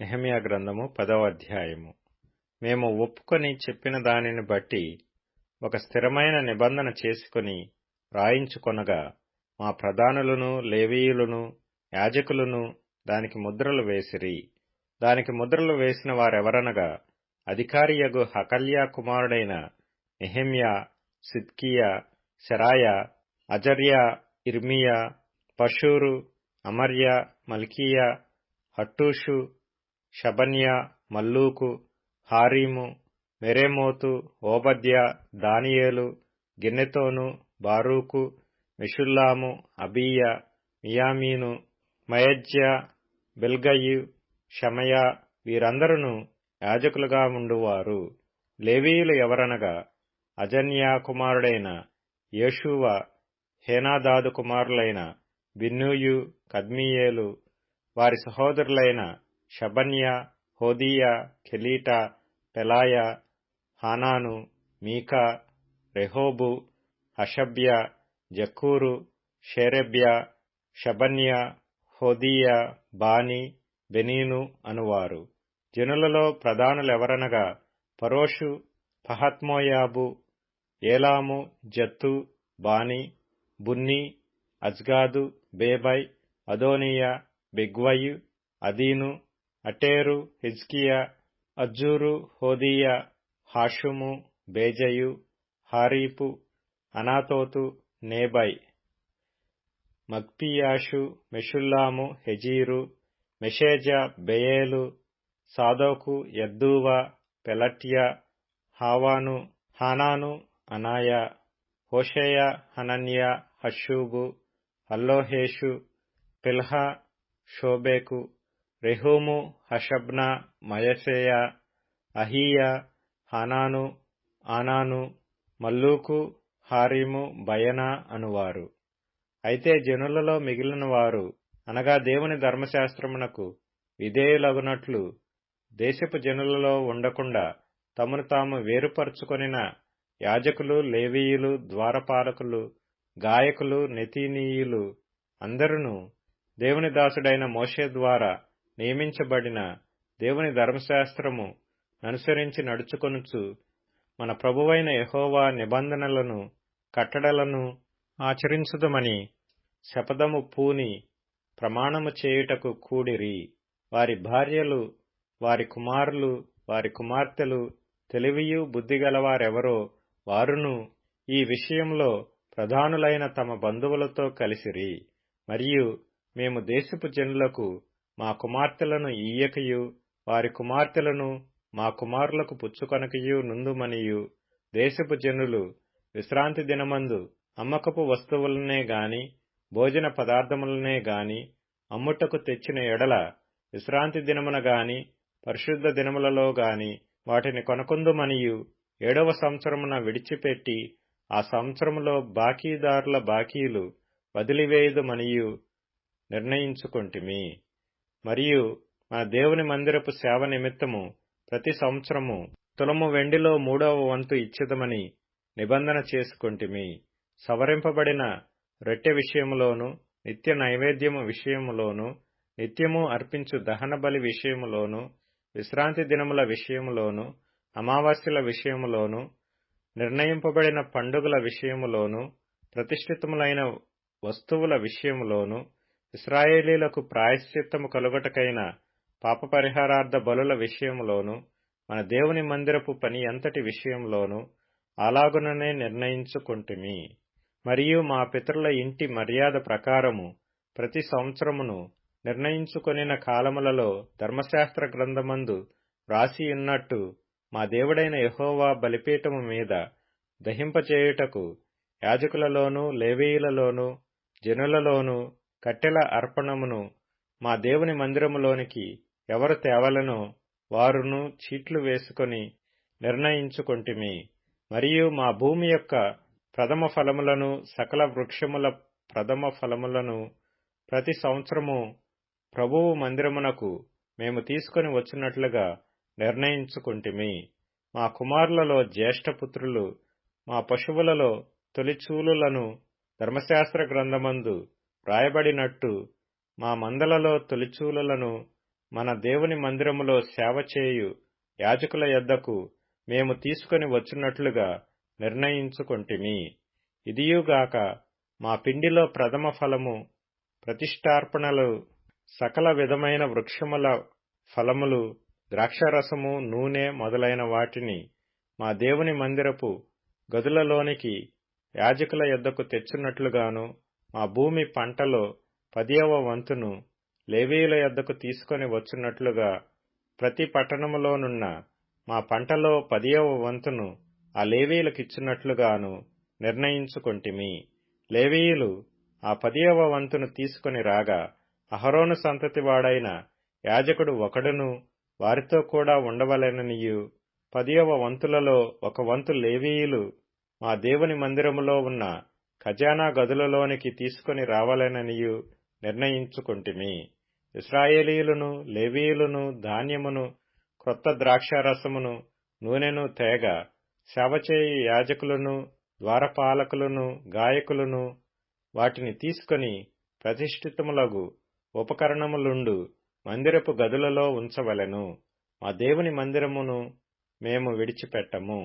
నెహమియా గ్రంథము పదవ అధ్యాయము. మేము ఒప్పుకొని చెప్పిన దానిని బట్టి ఒక స్థిరమైన నిబంధన చేసుకొని రాయించుకొనగా మా ప్రధానులను లేవీయులను యాజకులను దానికి ముద్రలు వేసిరి. దానికి ముద్రలు వేసిన వారెవరనగా అధికారియగు హకల్యా కుమారుడైన Nehemiah Zedekiah Seraiah Azariah Jeremiah Pashhur Amariah Malchijah Hattush Shebaniah Malluch Harim Meremoth Obadiah Daniel Ginnethon Baruch Meshullam అబీయ మియామీను మయజ్య బెల్గయు షమయ వీరందరును యాజకులుగా ఉండువారు. లేవీయులు ఎవరనగా అజన్యా కుమారుడైన యేషువ హేనాదాదు కుమారులైన బిన్నూయు కద్మీయేలు వారి సహోదరులైన షబన్య హోదీయ కెలీట పెలాయ హానాను మీకా రెహోబు హషబ్య జక్కూరు షేరెబ్య షబన్య హోదీయ బాని బెనీను అనువారు. జనులలో ప్రధానులెవరనగా Parosh Pahath Moab Elam Zattu Bani Bunni Azgad Bebai Adonijah Bigvai Adin Ater, Hizkijah, Azzur, Hodijah, Hashum, Bezai Hariph Anathoth, Nebai. Magpiash Meshullam Hezir, Meshezabeel, Zadok, Jaddua, Pelatiah, Hanan, Hanan, Anaiah, Hoshea, Hananiah, Hasshub, Hallohesh, Pileha Shobek Rehum Hashabnah Maaseiah Ahijah Hanan Anan Malluch Harim Baanah అనువారు. అయితే జనులలో మిగిలిన వారు అనగా దేవుని ధర్మశాస్త్రమునకు విధేయులగునట్లు దేశపు జనులలో ఉండకుండా తమను తాము వేరుపరుచుకొనిన యాజకులు లేవీయులు ద్వారపాలకులు గాయకులు నెతీనీయులు అందరును దేవుని దాసుడైన మోషే ద్వారా నియమించబడిన దేవుని ధర్మశాస్త్రము అనుసరించి నడుచుకొనుచు మన ప్రభువైన యహోవా నిబంధనలను కట్టడలను ఆచరించుదమని శపథము పూని ప్రమాణము చేయుటకు కూడిరి. వారి భార్యలు వారి కుమారులు వారి కుమార్తెలు తెలివియు బుద్ధిగలవారెవరో వారును ఈ విషయంలో ప్రధానులైన తమ బంధువులతో కలిసిరి. మరియు మేము దేశపు జనులకు మా కుమార్తెలను ఈయకయు వారి కుమార్తెలను మా కుమారులకు పుచ్చుకొనకయు నుందుమనియు. దేశపు జనులు విశ్రాంతి దినమందు అమ్మకపు వస్తువులనే గాని భోజన పదార్థములనే గాని అమ్ముటకు తెచ్చిన ఎడల విశ్రాంతి దినమున గాని పరిశుద్ధ దినములలో గాని వాటిని కొనకుందుమనియు. ఏడవ సంవత్సరమున విడిచిపెట్టి ఆ సంవత్సరములో బాకీదారుల బాకీలు వదిలివేయుదుమనియు నిర్ణయించుకొంటిమి. మరియు మా దేవుని మందిరపు సేవ నిమిత్తము ప్రతి సంవత్సరము తులము వెండిలో మూడవ వంతు ఇచ్చిదమని నిబంధన చేసుకొంటిమి. సవరింపబడిన రొట్టె విషయములోను నిత్య నైవేద్యము విషయములోను నిత్యము అర్పించు దహన బలి విషయములోను విశ్రాంతి దినముల విషయములోను అమావాస్యల విషయములోను నిర్ణయింపబడిన పండుగల విషయములోను ప్రతిష్ఠితములైన వస్తువుల విషయములోను ఇస్రాయేలీలకు ప్రాయశ్చిత్తము కలుగటకైన పాపపరిహారార్థ బలుల విషయంలోనూ మన దేవుని మందిరపు పని అంతటి విషయంలోనూ అలాగుననే నిర్ణయించుకుంటుమి. మరియు మా పితరుల ఇంటి మర్యాద ప్రకారము ప్రతి సంవత్సరమును నిర్ణయించుకొనిన కాలములలో ధర్మశాస్త్ర గ్రంథమందు వ్రాసియున్నట్టు మా దేవుడైన యహోవా బలిపీఠము మీద దహింపచేయుటకు యాజకులలోనూ లేవీయులలోనూ జనులలోనూ కట్టెల అర్పణమును మా దేవుని మందిరములోనికి ఎవరు తేవలనో వారును చీట్లు వేసుకొని నిర్ణయించుకొంటిమి. మరియు మా భూమి యొక్క ప్రథమ ఫలములను సకల వృక్షముల ప్రథమ ఫలములను ప్రతి సంవత్సరము ప్రభువు మందిరమునకు మేము తీసుకొని వచ్చినట్లుగా నిర్ణయించుకుంటిమి. మా కుమారులలో జ్యేష్ఠపుత్రులు మా పశువులలో తొలిచూలులను ధర్మశాస్త్ర గ్రంథమందు వ్రాయబడినట్టు మా మందలలో తొలిచూలులను మన దేవుని మందిరములో సేవ చేయు యాజకుల యొద్దకు మేము తీసుకొని వచ్చున్నట్లుగా నిర్ణయించుకొంటిమి. ఇదియుగాక మా పిండిలో ప్రథమ ఫలము ప్రతిష్టార్పణలు సకల విధమైన వృక్షముల ఫలములు ద్రాక్షరసము నూనె మొదలైన వాటిని మా దేవుని మందిరపు గదులలోనికి యాజకుల యొద్దకు తెచ్చున్నట్లుగాను మా భూమి పంటలో పదియవ వంతును లేవీయుల యొద్దకు తీసుకొని వచ్చున్నట్లుగా ప్రతి పట్టణములోనున్న మా పంటలో పదియవ వంతును ఆ లేవీయులకిచ్చున్నట్లుగాను నిర్ణయించుకొంటిమి. లేవీయులు ఆ పదియవ వంతును తీసుకొని రాగా అహరోను సంతతి వాడైన యాజకుడు ఒకడును వారితో కూడా ఉండవలెననియు. పదియవ వంతులలో ఒక వంతు లేవీయులు మా దేవుని మందిరములో ఉన్న ఖజానా గదులలోనికి తీసుకొని రావాలననియు నిర్ణయించుకొంటిమి. ఇస్రాయేలీయులను లేవీయులను ధాన్యమును క్రొత్త ద్రాక్షారసమును నూనెను తేగ సేవచేయి యాజకులను ద్వారపాలకులను గాయకులను వాటిని తీసుకొని ప్రతిష్ఠితములగు ఉపకరణములుండు మందిరపు గదులలో ఉంచవలెను. మా దేవుని మందిరమును మేము విడిచిపెట్టము.